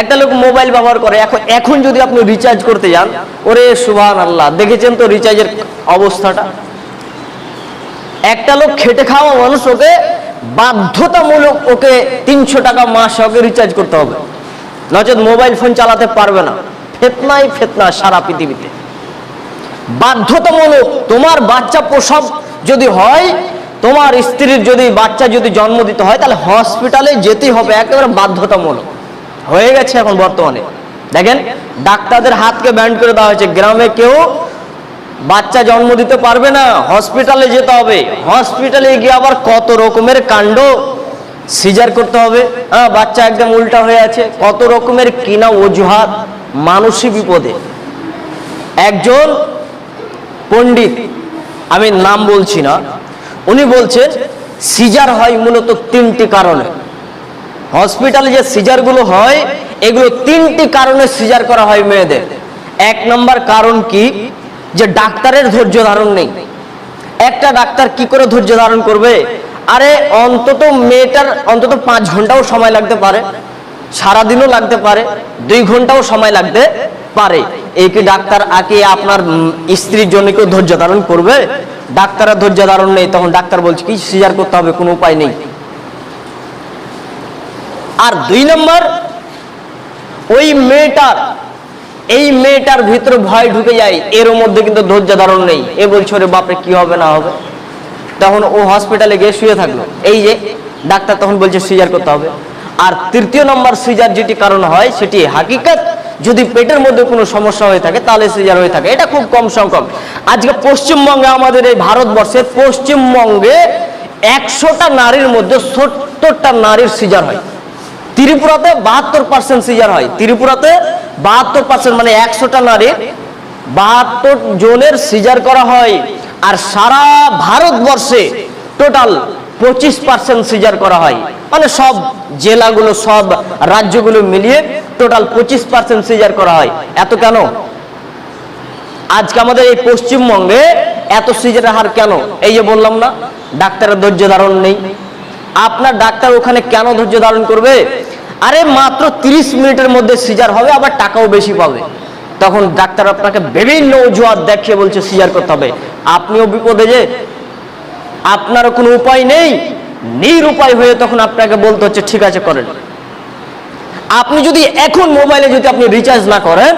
একটা লোক মোবাইল ব্যবহার করে। এখন এখন যদি আপনি রিচার্জ করতে যান, ওরে সুভান আল্লাহ দেখেছেন তো রিচার্জের অবস্থাটা? একটা লোক খেটে খাওয়া মানুষ ওকে বাধ্যতামূলক ওকে তিনশো টাকা মাস ওকে রিচার্জ করতে হবে। নচেত মোবাইল ফোন চালাতে পারবে না। ফেতনাই ফেতনা সারা পৃথিবীতে। বাধ্যতামূলক তোমার বাচ্চা প্রসব যদি হয়, তোমার স্ত্রীর যদি বাচ্চা যদি জন্ম দিতে হয়, তাহলে হসপিটালে যেতেই হবে। একেবারে বাধ্যতামূলক। হয়ে গেছে এখন বর্তমানে। দেখেন, ডাক্তারদের হাতকে ব্যান্ড করে দেওয়া হয়েছে। গ্রামে কেউ বাচ্চা জন্ম দিতে পারবে না হসপিটালে যেতে হবে। হসপিটালে গিয়ে আবার কত রকমের কাণ্ড সিজার করতে হবে। হ্যাঁ বাচ্চা একদম উল্টা হয়ে আছে। কত রকমের কিনা অজুহাত, মানসিক বিপদে। একজন পণ্ডিত, আমি নাম বলছি না, উনি বলছেন সিজার হয় মূলত তিনটি কারণে। হসপিটালে যে সিজারগুলো হয়, এগুলো তিনটি কারণে সিজার করা হয় মেয়েদের। এক নম্বর কারণ কি? যে ডাক্তারের ধৈর্য ধারণ নেই। একটা ডাক্তার কি করে ধৈর্য ধারণ করবে? আরে, অন্তত মেয়েটার অন্তত পাঁচ ঘন্টাও সময় লাগতে পারে, সারাদিনও লাগতে পারে, দুই ঘন্টাও সময় লাগতে পারে। এই কি ডাক্তার আগে আপনার স্ত্রীর জন্য কেউ ধৈর্য ধারণ করবে? ডাক্তারের ধৈর্য ধারণ নেই, তখন ডাক্তার বলছে কি, সিজার করতে হবে, কোনো উপায় নেই। আর দুই নম্বর, ওই মেয়েটার, এই মেয়েটার ভিতরে ভয় ঢুকে যায়, এর মধ্যে কিন্তু ধৈর্য ধারণ নেই। এ বলছে রে বাপরে, কি হবে না হবে? তখন ও হসপিটালে গিয়ে শুয়ে থাকল। এই যে, ডাক্তার তখন বলছে, সিজার করতে হবে। আর তৃতীয় নম্বর, সিজার যেটি কারণ হয়, সেটি হাকিকাত, যদি পেটের মধ্যে কোনো সমস্যা হয়ে থাকে, তাহলে সিজার হয়ে থাকে। এটা খুব কম সংখ্যক। আজকে পশ্চিমবঙ্গে, আমাদের এই ভারতবর্ষে পশ্চিমবঙ্গে একশোটা নারীর মধ্যে সত্তরটা নারীর সিজার হয়। ত্রিপুরাতে বাহাত্তর পার্সেন্ট সিজার হয়। ত্রিপুরাতে বাহাত্তর পার্সেন্ট মানে একশোটা নারীর বাহাত্তর জনের সিজার করা হয়। আর সারা ভারতবর্ষে টোটাল পঁচিশ পার্সেন্ট সিজার করা হয়। মানে সব জেলাগুলো, সব রাজ্যগুলো মিলিয়ে টোটাল পঁচিশ পার্সেন্ট সিজার করা হয়। এত কেন? আজকে আমাদের এই পশ্চিমবঙ্গে এত সিজারের হার কেন? এই যে বললাম না, ডাক্তারের ধৈর্য ধারণ নেই। আপনার ডাক্তার ওখানে কেন ধৈর্য ধারণ করবে? আরে মাত্র 30 মিনিটের মধ্যে সিজার হবে, আবার টাকাও বেশি পাবে। তখন ডাক্তার আপনাকে বিভিন্ন অজুহাত দেখিয়ে বলছে, সিজার করতে হবে। আপনিও বিপদে যে, আপনারও কোনো উপায় নেই? নিরুপায় হয়ে তখন আপনাকে বলতে হচ্ছে, ঠিক আছে, করেন। আপনি যদি এখন মোবাইলে যদি আপনি রিচার্জ না করেন,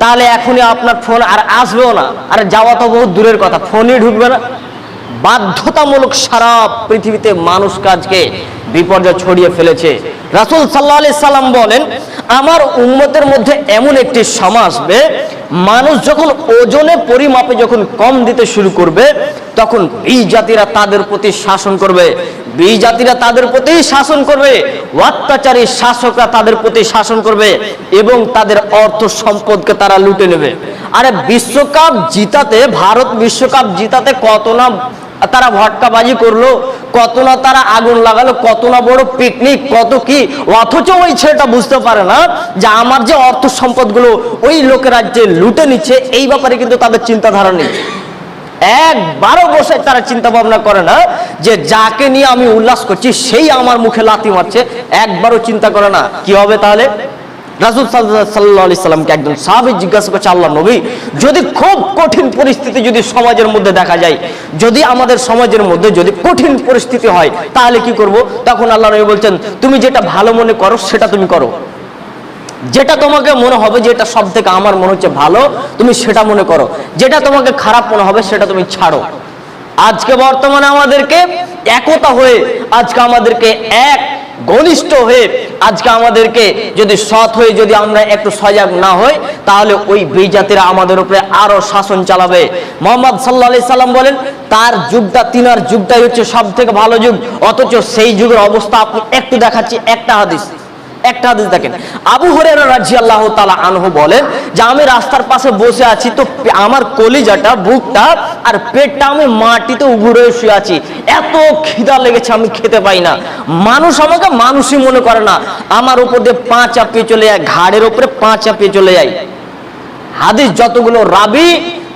তাহলে এখনই আপনার ফোন আর আসবেও না। আর যাওয়া তো বহুত দূরের কথা ফোনই ঢুকবে না। বাধ্যতামূলক সারা পৃথিবীতে মানুষ কাজকে বিপর্যয় ছড়িয়ে ফেলেছে। রাসূল সাল্লাহ আলি সাল্লাম বলেন, আমার উম্মতের মধ্যে এমন একটি সময় আসবে, মানুষ যখন ওজনে পরিমাপে যখন কম দিতে শুরু করবে, তখন এই জাতিরা তাদের প্রতি শাসন করবে। বি জাতিরা তাদের প্রতি শাসন করবে, অত্যাচারী শাসকরা তাদের প্রতি শাসন করবে এবং তাদের অর্থ সম্পদকে তারা লুটে নেবে। আরে বিশ্বকাপ জিতাতে, ভারত বিশ্বকাপ জিতাতে কত না তারা ভটকাবাজি করল, কত না তারা আগুন লাগালো, কত না বড় পিকনিক কত কি, অথচ ওই ছেলেটা বুঝতে পারে না যে আমার যে অর্থ সম্পদগুলো ওই লোকেরা যে লুটে নিচ্ছে, এই ব্যাপারে কিন্তু তাদের চিন্তাধারা নেই। একবারও বসে তারা চিন্তা ভাবনা করে না যে যাকে নিয়ে আমি উল্লাস করছি, সেই আমার মুখে লাথি মারছে, একবারও চিন্তা করে না। কি হবে তাহলে? রাসুল সাল্লাহ আলি সাল্লামকে একজন সাহাবি জিজ্ঞাসা করছে, আল্লাহ নবী, যদি খুব কঠিন পরিস্থিতি যদি সমাজের মধ্যে দেখা যায়, যদি আমাদের সমাজের মধ্যে যদি কঠিন পরিস্থিতি হয়, তাহলে কি করব? তখন আল্লাহ নবী বলছেন, তুমি যেটা ভালো মনে করো, সেটা তুমি করো। যেটা তোমাকে মনে হবে যেটা সব থেকে আমার মনে হচ্ছে ভালো, তুমি সেটা মনে করো। যেটা তোমাকে খারাপ মনে হবে, সেটা তুমি ছাড়ো। আজকে বর্তমানে আমাদেরকে একতা হয়ে, আজকে আমাদেরকে এক ঘনিষ্ঠ হয়ে আজকে আমাদেরকে যদি সৎ হয়ে যদি আমরা একটু সজাগ না হই, তাহলে ওই বেজাতিরা আমাদের উপরে আরও শাসন চালাবে। মোহাম্মদ সাল্লা সাল্লাম বলেন, তার যুগটা তিনার যুগটাই হচ্ছে সব থেকে ভালো যুগ, অথচ সেই যুগের অবস্থা আপনি একটু দেখাচ্ছি একটা হাদিস। একটা হাদিস দেখেন। আবু হরেরা রাজি আল্লাহ তালা আনহু বলেন যে, আমি রাস্তার পাশে বসে আছি তো আমার কলিজাটা, বুকটা আর পেটটা আমি মাটিতে উবুড়ে শুয়ে আছি। এত খিদা লেগেছে, আমি খেতে পাই না। মানুষ আমাকে মানুষই মনে করে না। আমার উপর দিয়ে পা চাপিয়ে চলে যায়, ঘাড়ের উপরে পা চাপিয়ে চলে যায়। হাদিস যতগুলো রাবি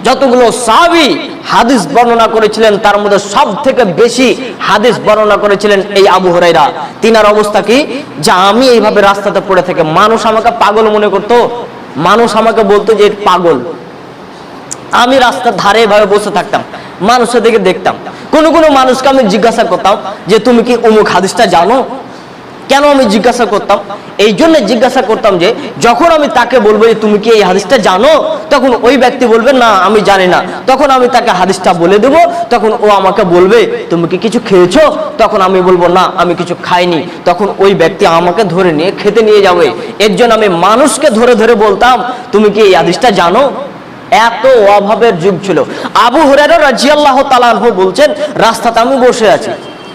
যতগুলো সাহাবি হাদিস বর্ণনা করেছিলেন, তার মধ্যে সব থেকে বেশি হাদিস বর্ণনা করেছিলেন এই আবু হরাইরা তিনার অবস্থা কি? যে আমি এইভাবে রাস্তাতে পড়ে থেকে মানুষ আমাকে পাগল মনে করতো, মানুষ আমাকে বলতো যে পাগল। আমি রাস্তার ধারে এভাবে বসে থাকতাম, মানুষের দিকে দেখতাম। কোন কোন মানুষকে আমি জিজ্ঞাসা করতাম যে, তুমি কি অমুক হাদিসটা জানো? কেন আমি জিজ্ঞাসা করতাম? এই জন্য জিজ্ঞাসা করতাম যে, যখন আমি তাকে বলব যে, তুমি কি এই হাদিসটা জানো? তখন ওই ব্যক্তি বলবে, না, আমি জানি না। তখন আমি তাকে হাদিসটা বলে দেবো। তখন ও আমাকে বলবে, তুমি কি কিছু খেয়েছো? তখন আমি বলব, না, আমি কিছু খাইনি। তখন ওই ব্যক্তি আমাকে ধরে নিয়ে খেতে নিয়ে যাবে। এর জন্য আমি মানুষকে ধরে ধরে বলতাম, তুমি কি এই হাদিসটা জানো? এত অভাবের যুগ ছিল। আবু হুরায়রা রাজিয়াল্লাহ তালানহু বলছেন, রাস্তাতে আমি বসে আছি।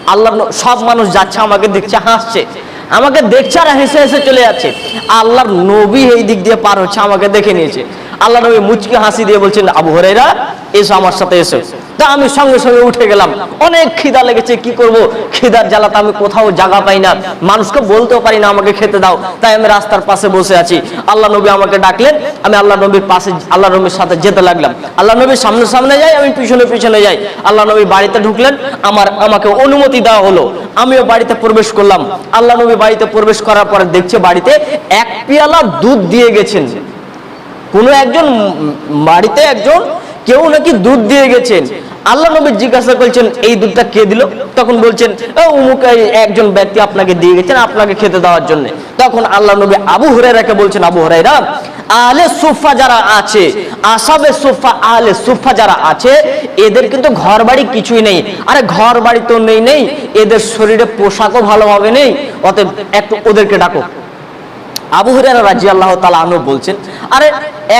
আল্লাহ সব মানুষ যাচ্ছে, আমাকে দেখছে, হাসছে। আমাকে দেখছে আর হেসে হেসে চলে যাচ্ছে। আল্লাহর নবী এই দিক দিয়ে পার হচ্ছে, আমাকে দেখে নিয়েছে। আল্লাহ নবী মুচকি হাসি দিয়ে বলছেন, আবু হরাইরা এসো আমার সাথে, এসো। তা আমি সঙ্গে সঙ্গে উঠে গেলাম। অনেক খিদা লেগেছে, কি করব? খিদার জ্বালাতে আমি কোথাও জায়গা পাই না। মানুষকে বলতেও পারি না, আমাকে খেতে দাও। তাই আমি রাস্তার পাশে বসে আছি। আল্লাহ নবী আমাকে ডাকলেন, আমি আল্লাহ নবীর পাশে, আল্লাহ নবীর সাথে যেতে লাগলাম। আল্লাহ নবীর সামনে সামনে যাই, আমি পিছনে পিছনে যাই। আল্লাহ নবী বাড়িতে ঢুকলেন, আমার, আমাকে অনুমতি দেওয়া হলো। আমিও বাড়িতে প্রবেশ করলাম। আল্লাহ নবী বাড়িতে প্রবেশ করার পরে দেখছে বাড়িতে এক পেয়ালা দুধ দিয়ে গেছেন। কোনো একজন বাড়িতে একজন কেউ নাকি দুধ দিয়ে গেছেন। আল্লাহ নবী জিজ্ঞাসা করছেন এই দুধটা কে দিল? তখন বলছেন "ও, অমুক এই একজন ব্যক্তি আপনাকে দিয়ে গেছেন আপনাকে খেতে দেওয়ার জন্য। তখন আল্লাহ নবী আবু হুরাইরাকে বলছেন আবু হরাইরা আলে সুফা যারা আছে আসাবে সুফা আলে সুফা যারা আছে এদের কিন্তু ঘর বাড়ি কিছুই নেই। আরে ঘর বাড়ি তো নেই নেই। এদের শরীরে পোশাকও ভালোভাবে নেই। অতএব একটু ওদেরকে ডাকো। আবু হরিয়ারা রাজি আল্লাহ তালা আনহু বলছেন, আরে,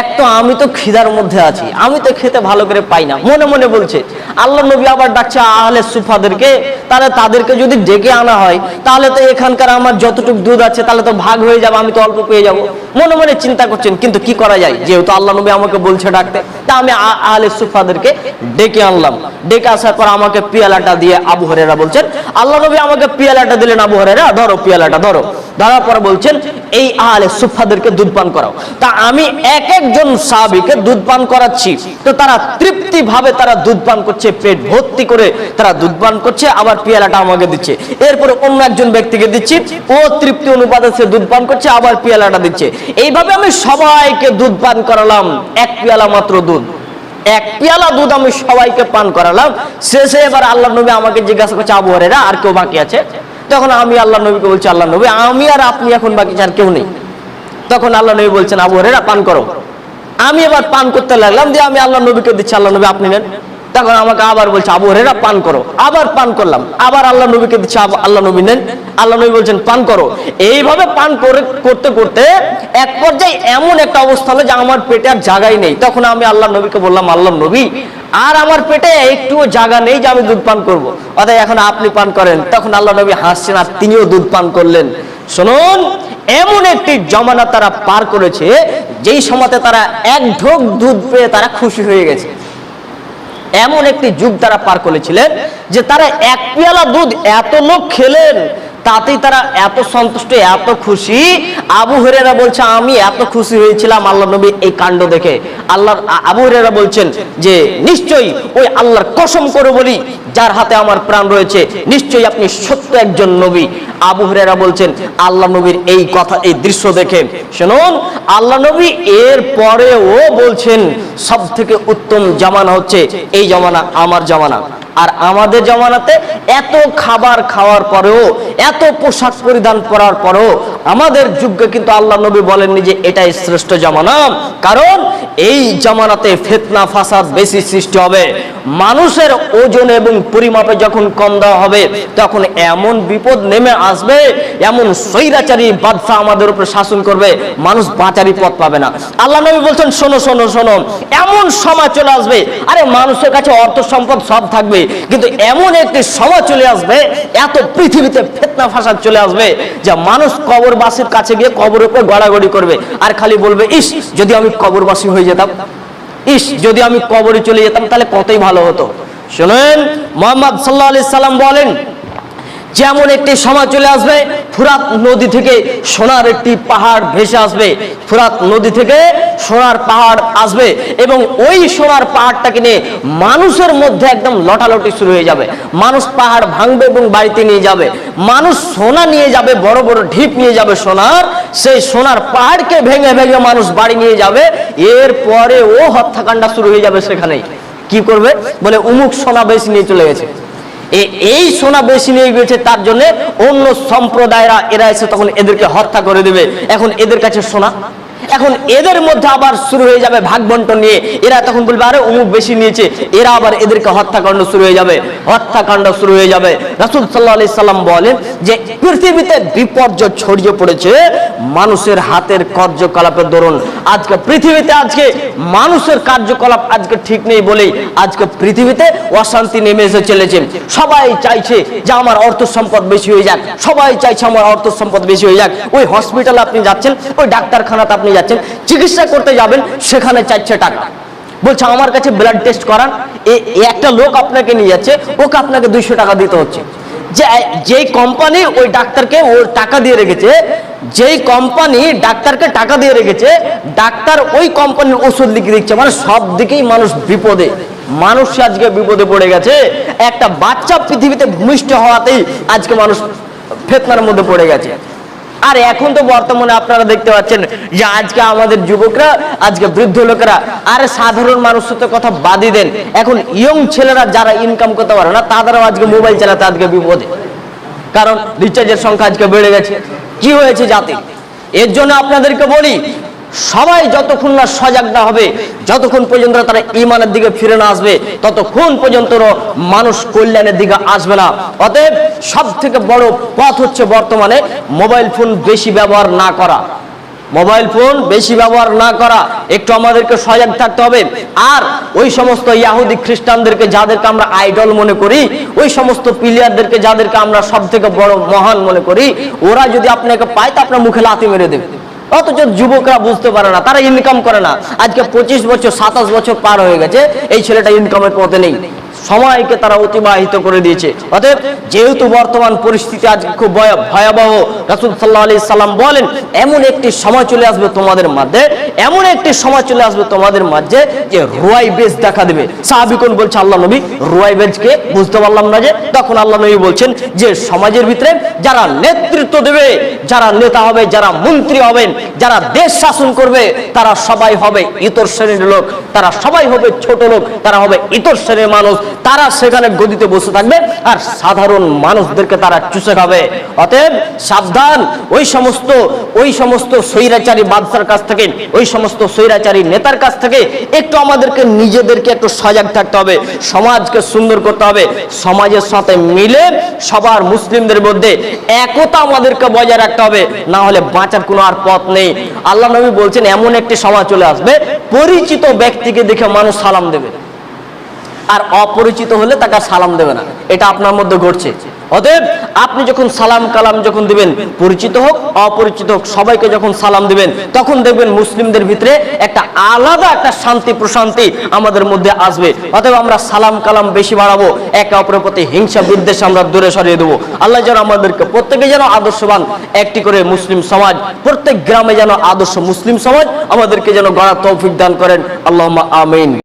এক তো আমি তো খিদার মধ্যে আছি, আমি তো খেতে ভালো করে পাই না। মনে মনে বলছে, আল্লাহ নবী আবার ডাকছে আহলে সুফাদেরকে, তাহলে তাদেরকে যদি ডেকে আনা হয়, তাহলে তো এখানকার আমার যতটুকু দুধ আছে, তাহলে তো ভাগ হয়ে যাবে, আমি তো অল্প পেয়ে যাব। মনে মনে চিন্তা করছেন, কিন্তু কি করা যায়? যেহেতু আল্লাহ নবী আমাকে বলছে ডাকতে, তা আমি আহলে সুফাদেরকে ডেকে আনলাম। ডেকে আসার পর আমাকে পিয়ালাটা দিয়ে আবু হরেরা বলছেন, আল্লাহ নবী আমাকে পিয়ালাটা দিলেন আবু হরেরা ধরো পিয়ালাটা, ধরো। ধরার পর বলছেন, এই আহলে সুফাদেরকে দুধ পান করাও। তা আমি এক একজন সাহাবীকে দুধ পান করাচ্ছি। তো তারা তৃপ্তি ভাবে তারা দুধ পান করছে, পেট ভর্তি করে তারা দুধ পান করছে, আবার পিয়ালাটা আমাকে দিচ্ছে। এরপরে অন্য একজন ব্যক্তিকে দিচ্ছি, ও তৃপ্তি অনুপাতে সে দুধ পান করছে, আবার পিয়ালাটা দিচ্ছে। এইভাবে আমি সবাইকে দুধ পান করালাম, এক পিয়ালা মাত্র দুধ। এক পিয়ালা দুধ আমি সবাইকে পান করালাম। শেষে এবার আল্লাহ নবী আমাকে জিজ্ঞাসা করছে, আবু হরেরা আর কেউ বাকি আছে? তখন আমি আল্লাহ নবীকে বলছি, আল্লাহ নবী, আমি আর আপনি এখন বাকি আর কেউ নেই। তখন আল্লাহ নবী বলছেন, আবু হরেরা পান করো। আমি এবার পান করতে লাগলাম, দিয়ে আমি আল্লাহ নবীকে দিচ্ছি, আল্লাহ নবী, আপনি নেন। তখন আমাকে আবার বলছে, আবু হরেরা পান করো। আবার পান করলাম। আবার আল্লাহ নবীকে দিচ্ছে আল্লাহ নবী নেন। আল্লাহ নবী বলছেন, পান করো। এইভাবে পান করে, করতে করতে এক পর্যায়ে এমন একটা অবস্থা হলো যে আমার পেটে আর জায়গাই নেই। তখন আমি আল্লাহ নবীকে বললাম, আল্লাহ নবী, আর আমার পেটে একটুও জায়গা নেই যে আমি দুধ পান করব। অর্থাৎ এখন আপনি পান করেন। তখন আল্লাহ নবী হাসছেন আর তিনিও দুধ পান করলেন। শুনুন, এমন একটি জমানা তারা পার করেছে, যেই সময়তে তারা এক ঢোক দুধ পেয়ে তারা খুশি হয়ে গেছে। এমন একটি যুগ তারা পার করেছিলেন যে তারা এক পেয়ালা দুধ এত লোক খেলেন, তাতেই তারা এত সন্তুষ্ট, এত খুশি। আবু হরেরা বলছে, আমি এত খুশি হয়েছিলাম আল্লাহ নবী এই কাণ্ড দেখে। আল্লাহ আবু হরেরা বলছেন যে, নিশ্চয়ই ওই আল্লাহর কসম করে বলি, যার হাতে আমার প্রাণ রয়েছে, নিশ্চয়ই আপনি সত্য একজন নবী। আবু হরেরা বলছেন, আল্লাহ নবীর এই কথা, এই দৃশ্য দেখে শুনুন, আল্লাহ নবী এর পরেও বলছেন সব থেকে উত্তম জামানা হচ্ছে এই জামানা, আমার জামানা। আর আমাদের জামানাতে এত খাবার খাওয়ার পরেও, এত পোশাক পরিধান করার পরেও আমাদের যুগে কিন্তু আল্লাহ নবী বলেননি যে এটাই শ্রেষ্ঠ জমানা। কারণ এই জামানাতে ফেতনা, ফাসাদ বেশি সৃষ্টি হবে। মানুষের ওজন এবং পরিমাপে যখন কম দেওয়া হবে, তখন এমন বিপদ নেমে আসবে, এমন স্বৈরাচারী বাদশা আমাদের উপরে শাসন করবে, মানুষ বাঁচারই পথ পাবে না। আল্লাহ নবী বলছেন, শোনো শোনো শোনো, এমন সময় চলে আসবে, আরে মানুষের কাছে অর্থ সম্পদ সব থাকবে কিন্তু এমন একটি সময় চলে আসবে, এত পৃথিবীতে ফেতনা ফাসাদ চলে আসবে যে মানুষ কবরবাসীর কাছে গিয়ে কবর উপর গড়াগড়ি করবে। আর খালি বলবে, ইস, যদি আমি কবরবাসী হয়ে যেতাম, ইস, যদি আমি কবরে চলে যেতাম, তাহলে কতই ভালো হতো? শুনেন, মোহাম্মদ সাল্লাহ সাল্লাম বলেন যেমন একটি সময় চলে আসবে, ফুরাত নদী থেকে সোনার একটি পাহাড় ভেসে আসবে। ফুরাত নদী থেকে সোনার পাহাড় আসবে এবং ওই সোনার পাহাড়টাকে নিয়ে মানুষের মধ্যে একদম লটালটি শুরু হয়ে যাবে। মানুষ পাহাড় ভাঙবে এবং বাড়িতে নিয়ে যাবে। মানুষ সোনা নিয়ে যাবে, বড় বড় ঢিপ নিয়ে যাবে সোনার। সেই সোনার পাহাড়কে ভেঙে ভেঙে মানুষ বাড়ি নিয়ে যাবে। এরপরে ও হত্যাকাণ্ড শুরু হয়ে যাবে সেখানেই। কি করবে? বলে উমুক সোনা বেশি নিয়ে চলে গেছে। এই সোনা বেশি নিয়ে গিয়েছে, তার জন্য অন্য সম্প্রদায়রা, এরা এসে তখন এদেরকে হত্যা করে দেবে। এখন এদের কাছে সোনা? এখন এদের মধ্যে আবার শুরু হয়ে যাবে ভাগ বন্টন নিয়ে। এরা তখন বলবে, আরে, অমুক বেশি নিয়েছে। এরা আবার এদেরকে হত্যাকাণ্ড শুরু হয়ে যাবে। হত্যাকাণ্ড শুরু হয়ে যাবে। রাসুল সাল্লাহ আলি সাল্লাম বলেন যে, পৃথিবীতে বিপর্যয় ছড়িয়ে পড়েছে মানুষের হাতের কার্যকলাপের দরুন। আজকে পৃথিবীতে আজকে মানুষের কার্যকলাপ আজকে ঠিক নেই বলেই আজকে পৃথিবীতে অশান্তি নেমে এসে চলেছে। সবাই চাইছে যে আমার অর্থ সম্পদ বেশি হয়ে যাক। সবাই চাইছে আমার অর্থ সম্পদ বেশি হয়ে যাক। ওই হসপিটালে আপনি যাচ্ছেন, ওই ডাক্তারখানাতে আপনি যাচ্ছেন, চিকিৎসা করতে যাবেন, সেখানে চাইছে টাকা। বলছে, আমার কাছে ব্লাড টেস্ট করান একটা লোক আপনাকে নিয়ে যাচ্ছে, ওকে আপনাকে দুইশো টাকা দিতে হচ্ছে। যে, যেই কোম্পানি ওই ডাক্তারকে ওর টাকা দিয়ে রেখেছে, যেই কোম্পানি ডাক্তারকে টাকা দিয়ে রেখেছে, ডাক্তার ওই কোম্পানির ওষুধ লিখে দিচ্ছে। মানে সব দিকেই মানুষ বিপদে। মানুষ আজকে বিপদে পড়ে গেছে। একটা বাচ্চা পৃথিবীতে ভূমিষ্ঠ হওয়াতেই আজকে মানুষ ফেতনার মধ্যে পড়ে গেছে। আর এখন তো বর্তমানে আপনারা দেখতে পাচ্ছেন যে আজকে আমাদের যুবকরা, আজকে বৃদ্ধ লোকেরা, আর সাধারণ মানুষ তো কথা বাদই দেন। এখন ইয়ং ছেলেরা যারা ইনকাম করতে পারে না, তাদেরও আজকে মোবাইল চালাতে আজকে বিপদে। কারণ রিচার্জের সংখ্যা আজকে বেড়ে গেছে। কি হয়েছে জাতি? এর জন্য আপনাদেরকে বলি সবাই যতক্ষণ না সজাগ না হবে, যতক্ষণ পর্যন্ত তারা ইমানের দিকে ফিরে না আসবে, ততক্ষণ পর্যন্ত মানুষ কল্যাণের দিকে আসবে না। অতএব সব থেকে বড় পথ হচ্ছে বর্তমানে মোবাইল ফোন বেশি ব্যবহার না করা। মোবাইল ফোন বেশি ব্যবহার না করা, একটু আমাদেরকে সজাগ থাকতে হবে। আর ওই সমস্ত ইয়াহুদি খ্রিস্টানদেরকে যাদেরকে আমরা আইডল মনে করি, ওই সমস্ত প্লেয়ারদেরকে যাদেরকে আমরা সব থেকে বড় মহান মনে করি, ওরা যদি আপনাকে পায় তা আপনার মুখে লাথি মেরে দেবে। অথচ যুবকরা বুঝতে পারে না, তারা ইনকাম করে না। আজকে পঁচিশ বছর, সাতাশ বছর পার হয়ে গেছে, এই ছেলেটা ইনকামের পথে নেই। সময়কে তারা অতিবাহিত করে দিয়েছে। অতএব যেহেতু বর্তমান পরিস্থিতি আজ খুব ভয়াবহ, রাসুল সাল্লাহ আলি সাল্লাম বলেন, এমন একটি সময় চলে আসবে তোমাদের মধ্যে, এমন একটি সময় চলে আসবে তোমাদের মাঝে যে রুয়াই বেজ দেখা দেবে। সাহাবিকুন বলছে, আল্লাহ নবী, রুয়াই বেজকে বুঝতে পারলাম না যে, তখন আল্লাহ নবী বলছেন যে সমাজের ভিতরে যারা নেতৃত্ব দেবে, যারা নেতা হবে, যারা মন্ত্রী হবেন, যারা দেশ শাসন করবে, তারা সবাই হবে ইতর শ্রেণির লোক, তারা সবাই হবে ছোট লোক, তারা হবে ইতর শ্রেণির মানুষ তারা সেখানে গদিতে বসে থাকবে আর সাধারণ মানুষদেরকে তারা চুষে খাবে। অতএব সাবধান, ওই সমস্ত ওই সমস্ত স্বৈরাচারী বাদশার কাছ থেকে, ওই সমস্ত স্বৈরাচারী নেতার কাছ থেকে একটু আমাদেরকে, নিজেদেরকে একটু সজাগ থাকতে হবে, সমাজকে সুন্দর করতে হবে, সমাজের সাথে মিলে সবার মুসলিমদের মধ্যে একতা আমাদেরকে বজায় রাখতে হবে, না হলে বাঁচার কোনো আর পথ নেই। আল্লাহ নবী বলছেন, এমন একটি সমাজ চলে আসবে, পরিচিত ব্যক্তিকে দেখে মানুষ সালাম দেবে। আর অপরিচিত হলে তাকে সালাম দেবে না। এটা আপনার মধ্যে ঘটছে। অতএব আপনি যখন সালাম কালাম যখন দিবেন, পরিচিত হোক, অপরিচিত হোক, সবাইকে যখন সালাম দিবেন, তখন দেখবেন মুসলিমদের ভিতরে একটা আলাদা একটা শান্তি প্রশান্তি আমাদের মধ্যে আসবে। অতএব আমরা সালাম কালাম বেশি বাড়াবো, একে অপরের প্রতি হিংসা বিদ্বেষ আমরা দূরে সরিয়ে দেবো। আল্লাহ যেন আমাদেরকে প্রত্যেকে যেন আদর্শবান, একটি করে মুসলিম সমাজ, প্রত্যেক গ্রামে যেন আদর্শ মুসলিম সমাজ আমাদেরকে যেন গড়া তৌফিক দান করেন। আল্লাহ আমিন।